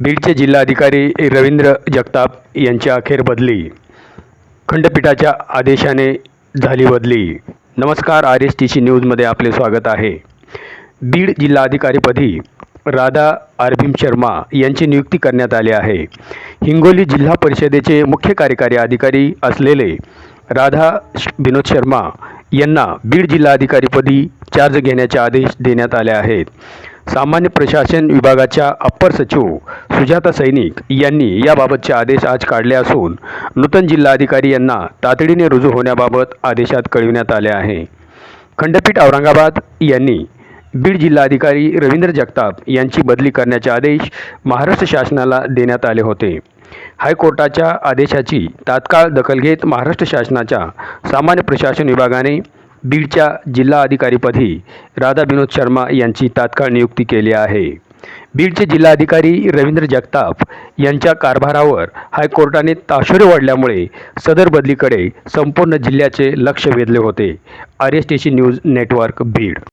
बीडचे जिल्हाधिकारी रवींद्र जगताप यांच्या अखेर बदली. खंडपीठाच्या आदेशाने झाली बदली. नमस्कार आर एस टी सी न्यूजमध्ये आपले स्वागत आहे. बीड जिल्हाधिकारीपदी राधा अरविंद शर्मा यांची नियुक्ती करण्यात आली आहे. हिंगोली जिल्हा परिषदेचे मुख्य कार्यकारी अधिकारी असलेले राधा विनोद शर्मा यांना बीड जिल्हाधिकारीपदी चार्ज घेण्याचे आदेश देण्यात आले आहेत. सामान्य प्रशासन विभागाच्या अप्पर सचिव सुजाता सैनिक यांनी याबाबतचे आदेश आज काढले असून नूतन जिल्हाधिकारी यांना तातडीने रुजू होण्याबाबत आदेशात कळविण्यात आले आहे. खंडपीठ औरंगाबाद यांनी बीड जिल्हाधिकारी रवींद्र जगताप यांची बदली करण्याचे आदेश महाराष्ट्र शासनाला देण्यात आले होते. हायकोर्टाच्या आदेशाची तात्काळ दखल घेत महाराष्ट्र शासनाच्या सामान्य प्रशासन विभागाने बीडच्या जिल्हाधिकारीपदी राधा विनोद शर्मा यांची तात्काळ नियुक्ती केली आहे. बीडचे जिल्हाधिकारी रवींद्र जगताप यांच्या कारभारावर हायकोर्टाने ताशेरे वाढल्यामुळे सदर बदलीकडे संपूर्ण जिल्ह्याचे लक्ष वेधले होते. R S T C news network Beed.